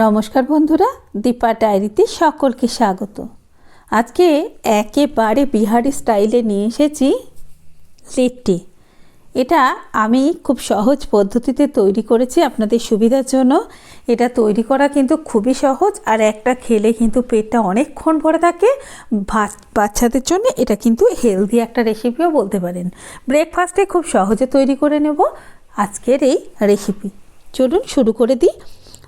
নমস্কার বন্ধুরা, দীপা ডায়েরিতে সকলকে স্বাগত। আজকে একেবারে বিহারি স্টাইলে নিয়ে এসেছি লিট্টি। এটা আমি খুব সহজ পদ্ধতিতে তৈরি করেছি আপনাদের সুবিধার জন্য। এটা তৈরি করা কিন্তু খুবই সহজ আর একটা খেলে কিন্তু পেটটা অনেকক্ষণ ভরে থাকে। বাচ্চাদের জন্য এটা কিন্তু হেলদি একটা রেসিপিও বলতে পারেন। ব্রেকফাস্টে খুব সহজে তৈরি করে নেব আজকের এই রেসিপি চলুন শুরু করে দিই।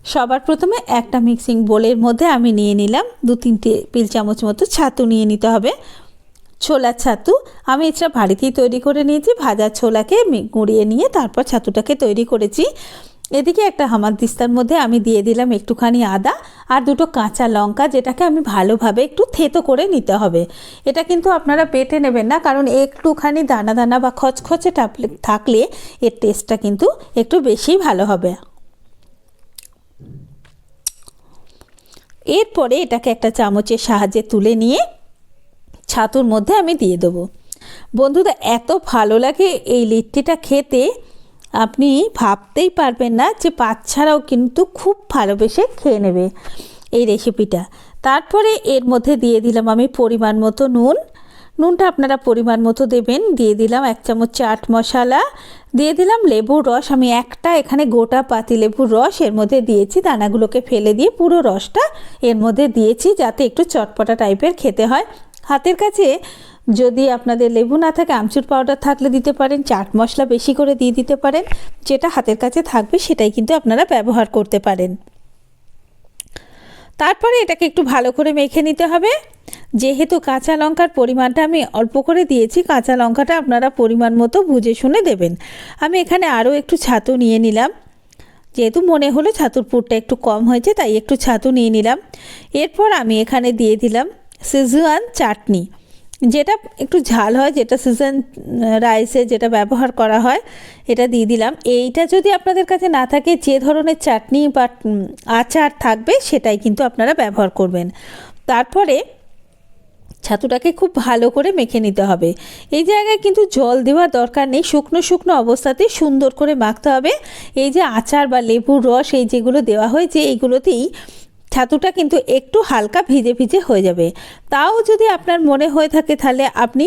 সবার প্রথমে একটা মিক্সিং বোলের মধ্যে আমি নিয়ে নিলাম দু তিনটে পিল চামচ মতো ছাতু নিয়ে নিতে হবে। ছোলার ছাতু আমি এটা বাড়িতেই তৈরি করে নিয়েছি, ভাজা ছোলাকে গুঁড়িয়ে নিয়ে তারপর ছাতুটাকে তৈরি করেছি। এদিকে একটা হামার দিস্তার মধ্যে আমি দিয়ে দিলাম একটুখানি আদা আর দুটো কাঁচা লঙ্কা যেটাকে আমি ভালোভাবে একটু থেতো করে নিতে হবে। এটা কিন্তু আপনারা পেটে নেবেন না কারণ একটুখানি দানা দানা বা খচখচে থাকলে এর টেস্টটা কিন্তু একটু বেশিই ভালো হবে। এরপরে এটাকে একটা চামচের সাহায্যে তুলে নিয়ে ছাতুর মধ্যে আমি দিয়ে দেবো। বন্ধুরা, এত ভালো লাগে এই লিট্টিটা খেতে। আপনি ভাবতেই পারবেন না যে বাচ্চারাও কিন্তু খুব ভালোবেসে খেয়ে নেবে এই রেসিপিটা তারপরে এর মধ্যে দিয়ে দিলাম আমি পরিমাণ মতো নুন। নুনটা আপনারা পরিমাণ মতো দেবেন। দিয়ে দিলাম এক চামচ চাট মশলা। দিয়ে দিলাম লেবুর রস। আমি একটা এখানে গোটা পাতি লেবুর রস এর মধ্যে দিয়েছি। দানাগুলোকে ফেলে দিয়ে পুরো রসটা এর মধ্যে দিয়েছি যাতে একটু চটপটা টাইপের খেতে হয়। হাতের কাছে যদি আপনাদের লেবু না থাকে, আমচুর পাউডার থাকলে দিতে পারেন, চাট মশলা বেশি করে দিয়ে দিতে পারেন। যেটা হাতের কাছে থাকবে, সেটাই কিন্তু আপনারা ব্যবহার করতে পারেন। তারপরে এটাকে একটু ভালো করে মেখে নিতে হবে। যেহেতু কাঁচা লঙ্কার পরিমাণটা আমি অল্প করে দিয়েছি, কাঁচা লঙ্কাটা আপনারা পরিমাণ মতো বুঝে শুনে দেবেন। আমি এখানে আরও একটু ছাতু নিয়ে নিলাম। যেহেতু মনে হলো ছাতুর পুরটা একটু কম হয়েছে, তাই একটু ছাতু নিয়ে নিলাম। এরপর আমি এখানে দিয়ে দিলাম সিজুয়ান চাটনি। যেটা একটু ঝাল হয়, যেটা সিজন রাইসে যেটা ব্যবহার করা হয়, এটা দিয়ে দিলাম। এইটা যদি আপনাদের কাছে না থাকে, যে ধরনের চাটনি বা আচার থাকবে, সেটাই কিন্তু আপনারা ব্যবহার করবেন। তারপরে ছাতুটাকে খুব ভালো করে মেখে নিতে হবে। এই জায়গায় কিন্তু জল দেওয়ার দরকার নেই, শুকনো শুকনো অবস্থাতেই সুন্দর করে মাখতে হবে। এই যে আচার বা লেবুর রস এই যেগুলো দেওয়া হয়েছে, এইগুলোতেই ছাতুটা কিন্তু একটু হালকা ভিজে ভিজে হয়ে যাবে। তাও যদি আপনার মনে হয়ে থাকে তাহলে আপনি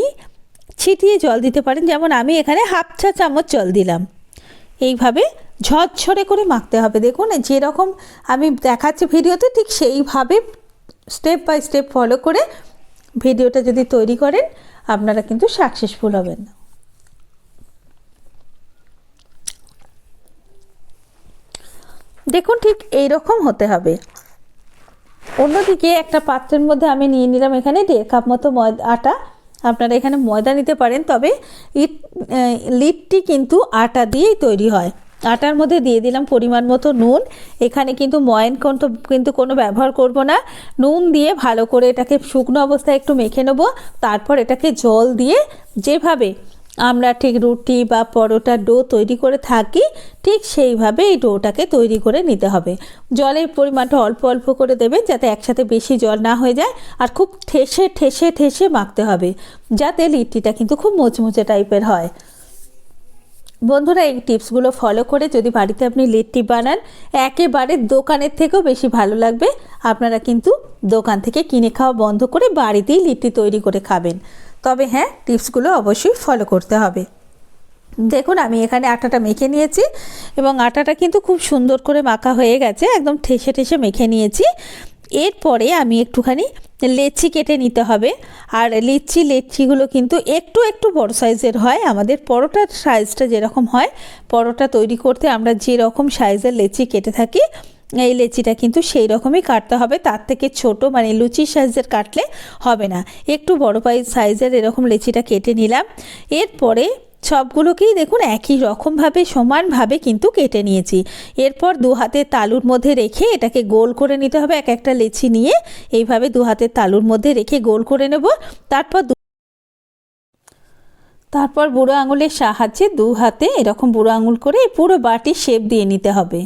ছিটিয়ে জল দিতে পারেন। যেমন আমি এখানে হাফ চা চামচ জল দিলাম। এইভাবে ঝরঝরে করে মাখতে হবে। দেখুন, যেরকম আমি দেখাচ্ছি ভিডিওতে, ঠিক সেইভাবে স্টেপ বাই স্টেপ ফলো করে ভিডিওটা যদি তৈরি করেন, আপনারা কিন্তু সাকসেসফুল হবেন। দেখুন ঠিক এই রকম হতে হবে। অন্যদিকে একটা পাত্রের মধ্যে আমি নিয়ে নিলাম এখানে দেড় কাপ মতো আটা। আপনারা এখানে ময়দা নিতে পারেন, তবে ইট লিটটি কিন্তু আটা দিয়েই তৈরি হয়। আটার মধ্যে দিয়ে দিলাম পরিমাণ মতো নুন। এখানে কিন্তু ময়ন কিন্তু কিন্তু কোনো ব্যবহার করব না। নুন দিয়ে ভালো করে এটাকে শুকনো অবস্থায় একটু মেখে নেব। তারপর এটাকে জল দিয়ে যেভাবে আমরা ঠিক রুটি বা পরোটার ডো তৈরি করে থাকি, ঠিক সেইভাবে এই ডোটাকে তৈরি করে নিতে হবে। জলের পরিমাণটা অল্প অল্প করে দেবেন যাতে একসাথে বেশি জল না হয়ে যায় আর খুব ঠেসে ঠেসে ঠেসে মাখতে হবে। যাতে লিট্টিটা কিন্তু খুব মুচমুচে টাইপের হয়। বন্ধুরা, এই টিপসগুলো ফলো করে যদি বাড়িতে আপনি লিট্টি বানান, একেবারে দোকানের থেকেও বেশি ভালো লাগবে। আপনারা কিন্তু দোকান থেকে কিনে খাওয়া বন্ধ করে বাড়িতেই লিট্টি তৈরি করে খাবেন। তবে হ্যাঁ টিপসগুলো অবশ্যই ফলো করতে হবে। দেখুন, আমি এখানে আটাটা মেখে নিয়েছি এবং আটাটা কিন্তু খুব সুন্দর করে মাখা হয়ে গেছে, একদম ঠেসে ঠেসে মেখে নিয়েছি। এরপরে আমি একটুখানি লেচি কেটে নিতে হবে। আর লিচি, লেচিগুলো কিন্তু একটু একটু বড় সাইজের হয়। আমাদের পরোটার সাইজটা যেরকম হয়, পরোটা তৈরি করতে আমরা যেরকম সাইজের লেচি কেটে থাকি, এই লেচিটা কিন্তু সেই রকমই কাটতে হবে। তার থেকে ছোট মানে লুচি সাইজের কাটলে হবে না। একটু বড় পাই সাইজের এরকম লেচিটা কেটে নিলাম। এরপরে সবগুলোকেই দেখুন একই রকমভাবে, সমানভাবে কিন্তু কেটে নিয়েছি। এরপর দু হাতে তালুর মধ্যে রেখে এটাকে গোল করে নিতে হবে, এক একটা লেচি নিয়ে। এইভাবে দু হাতের তালুর মধ্যে রেখে গোল করে নেব। তারপর তারপর বুড়ো আঙুলের সাহায্যে দু হাতে এরকম বুড়ো আঙুল করে পুরো বাটি শেপ দিয়ে নিতে হবে।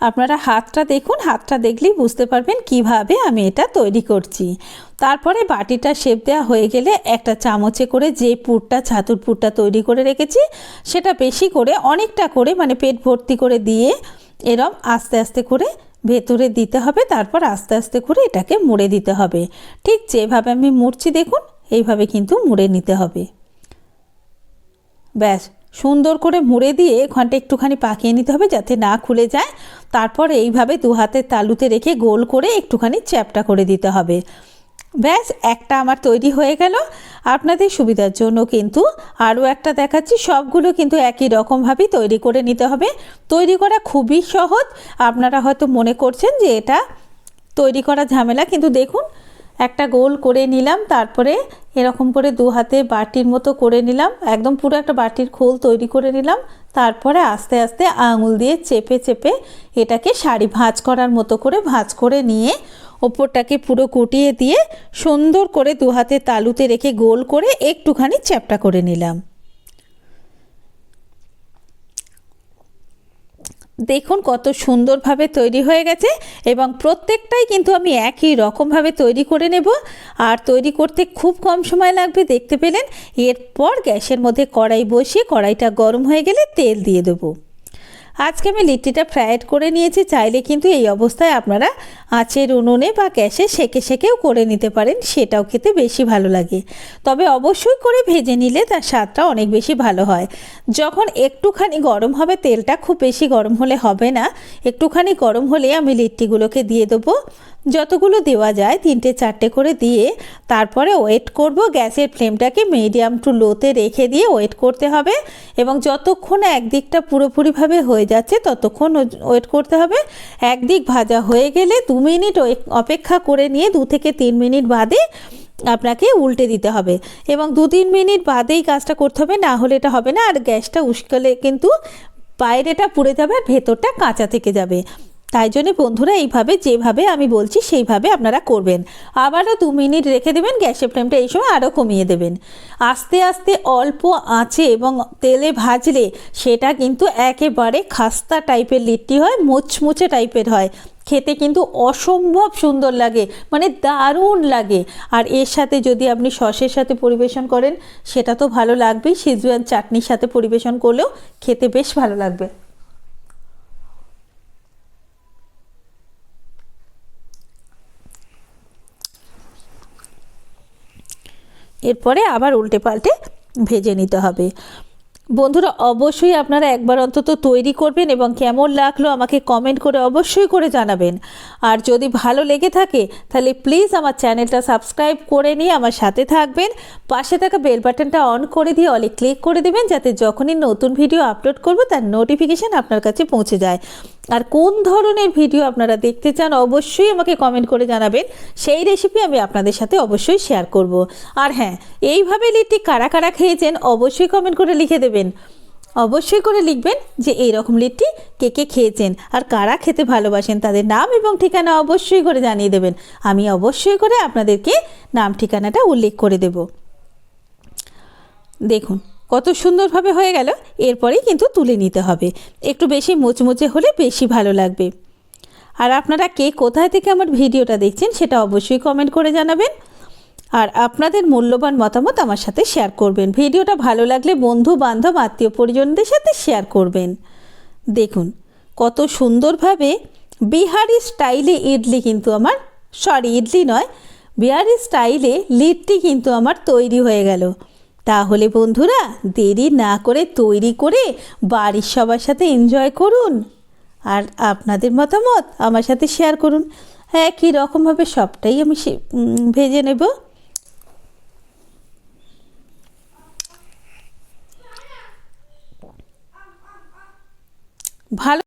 আপনারা হাতটা দেখুন, হাতটা দেখলেই বুঝতে পারবেন কীভাবে আমি এটা তৈরি করছি। তারপরে বাটিটা শেপ দেওয়া হয়ে গেলে একটা চামচে করে যে পুরটা, ছাতুর পুরটা তৈরি করে রেখেছি, সেটা বেশি করে, অনেকটা করে মানে পেট ভর্তি করে দিয়ে এরম আস্তে আস্তে করে ভেতরে দিতে হবে, তারপর আস্তে আস্তে করে এটাকে মুড়ে দিতে হবে। ঠিক যেভাবে আমি মুড়ছি দেখুন, এইভাবে কিন্তু মুড়ে নিতে হবে। ব্যাস সুন্দর করে মুড়ে দিয়ে ঘণ্টা একটুখানি পাকিয়ে নিতে হবে যাতে না খুলে যায়। তারপর এইভাবে দু হাতের তালুতে রেখে গোল করে একটুখানি চ্যাপটা করে দিতে হবে। ব্যাস, একটা আমার তৈরি হয়ে গেল। আপনাদের সুবিধার জন্য কিন্তু আরও একটা দেখাচ্ছি। সবগুলো কিন্তু একই রকমভাবেই তৈরি করে নিতে হবে। তৈরি করা খুবই সহজ। আপনারা হয়তো মনে করছেন যে এটা তৈরি করা ঝামেলা, কিন্তু দেখুন একটা গোল করে নিলাম, তারপরে এরকম করে দু হাতে বাটির মতো করে নিলাম, একদম পুরো একটা বাটির খোল তৈরি করে নিলাম, তারপরে আস্তে আস্তে আঙুল দিয়ে চেপে চেপে এটাকে শাড়ি ভাঁজ করার মতো করে ভাঁজ করে নিয়ে ওপরটাকে পুরো কুটিয়ে দিয়ে সুন্দর করে দু হাতে তালুতে রেখে গোল করে একটুখানি চ্যাপটা করে নিলাম। দেখুন কত সুন্দরভাবে তৈরি হয়ে গেছে এবং প্রত্যেকটাই কিন্তু আমি একই রকমভাবে তৈরি করে নেব। আর তৈরি করতে খুব কম সময় লাগবে, দেখতে পেলেন। এরপর গ্যাসের মধ্যে কড়াই বসিয়ে কড়াইটা গরম হয়ে গেলে তেল দিয়ে দেবো। আজকে আমি লিট্টিটা ফ্রাইড করে নিয়েছি, চাইলে কিন্তু এই অবস্থায় আপনারা আঁচের উনুনে বা গ্যাসে সেকে সেকেও করে নিতে পারেন, সেটাও খেতে বেশি ভালো লাগে। তবে অবশ্যই করে ভেজে নিলে তার স্বাদটা অনেক বেশি ভালো হয়। যখন একটুখানি গরম হবে, তেলটা খুব বেশি গরম হলে হবে না। একটুখানি গরম হলে আমি লিট্টিগুলোকে দিয়ে দেবো। যতগুলো দেওয়া যায়, তিনটে চারটে করে দিয়ে তারপরে ওয়েট করব। গ্যাসের ফ্লেমটাকে মিডিয়াম টু লোতে রেখে দিয়ে ওয়েট করতে হবে। এবং যতক্ষণ একদিকটা পুরোপুরিভাবে হয়ে যাচ্ছে, ততক্ষণ ওয়েট করতে হবে। একদিক ভাজা হয়ে গেলে দু মিনিট অপেক্ষা করে নিয়ে দু থেকে তিন মিনিট বাদে আপনাকে উল্টে দিতে হবে। এবং দু তিন মিনিট বাদেই কাজটা করতে হবে, না হলে এটা হবে না। আর গ্যাসটা উস্কালে কিন্তু বাইরেটা পুড়ে যাবে আর ভেতরটা কাঁচা থেকে যাবে। তাই জন্য বন্ধুরা এইভাবে যেভাবে আমি বলছি সেইভাবে আপনারা করবেন। আবারও দু মিনিট রেখে দেবেন, গ্যাসের ফ্লেমটা এই সময় আরও কমিয়ে দেবেন। আস্তে আস্তে অল্প আঁচে এবং তেলে ভাজলে সেটা কিন্তু একেবারে খাস্তা টাইপের লিট্টি হয়, মুচমুচে টাইপের হয়। খেতে কিন্তু অসম্ভব সুন্দর লাগে মানে দারুণ লাগে। আর এর সাথে যদি আপনি সসের সাথে পরিবেশন করেন, সেটা তো ভালো লাগবেই। সিজুয়ান চাটনির সাথে পরিবেশন করলেও খেতে বেশ ভালো লাগবে। এরপরে আবার উল্টে পাল্টে ভেজে নিতে হবে। বন্ধুরা, অবশ্যই আপনারা একবার অন্তত তৈরি করবেন এবং কেমন লাগল আমাকে কমেন্ট করে অবশ্যই করে জানাবেন। আর যদি ভালো লেগে থাকে, তাহলে প্লিজ আমার চ্যানেলটা সাবস্ক্রাইব করে নিয়ে আমার সাথে থাকবেন। পাশে থাকা বেল বাটনটা অন করে দিয়ে অলে ক্লিক করে দেবেন, যাতে যখনই নতুন ভিডিও আপলোড করব, তার নোটিফিকেশান আপনার কাছে পৌঁছে যায়। আর কোন ধরনের ভিডিও আপনারা দেখতে চান অবশ্যই আমাকে কমেন্ট করে জানাবেন। সেই রেসিপি আমি আপনাদের সাথে অবশ্যই শেয়ার করব। আর হ্যাঁ এইভাবে লিট্টি কারা কারা খেয়েছেন অবশ্যই কমেন্ট করে লিখে দেবেন। অবশ্যই করে লিখবেন যে এই রকম লিট্টি কে কে খেয়েছেন আর কারা খেতে ভালোবাসেন তাদের নাম এবং ঠিকানা অবশ্যই করে জানিয়ে দেবেন। আমি অবশ্যই করে আপনাদেরকে নাম ঠিকানাটা উল্লেখ করে দেব। দেখুন কত সুন্দরভাবে হয়ে গেল, এরপরেই কিন্তু তুলে নিতে হবে। একটু বেশি মুচমুচে হলে বেশি ভালো লাগবে। আর আপনারা কে কোথায় থেকে আমার ভিডিওটা দেখছেন সেটা অবশ্যই কমেন্ট করে জানাবেন। আর আপনাদের মূল্যবান মতামত আমার সাথে শেয়ার করবেন। ভিডিওটা ভালো লাগলে বন্ধু, বান্ধব, আত্মীয় পরিজনদের সাথে শেয়ার করবেন। দেখুন, কত সুন্দরভাবে বিহারি স্টাইলে ইডলি কিন্তু আমার সরি ইডলি নয়, বিহারি স্টাইলে লিট্টি কিন্তু আমার তৈরি হয়ে গেল। তাহলে বন্ধুরা, দেরি না করে তৈরি করে বাড়ির সবার সাথে এনজয় করুন। আর আপনাদের মতামত আমার সাথে শেয়ার করুন। কী রকমভাবে সবটাই আমি ভেজে নেব। ভালো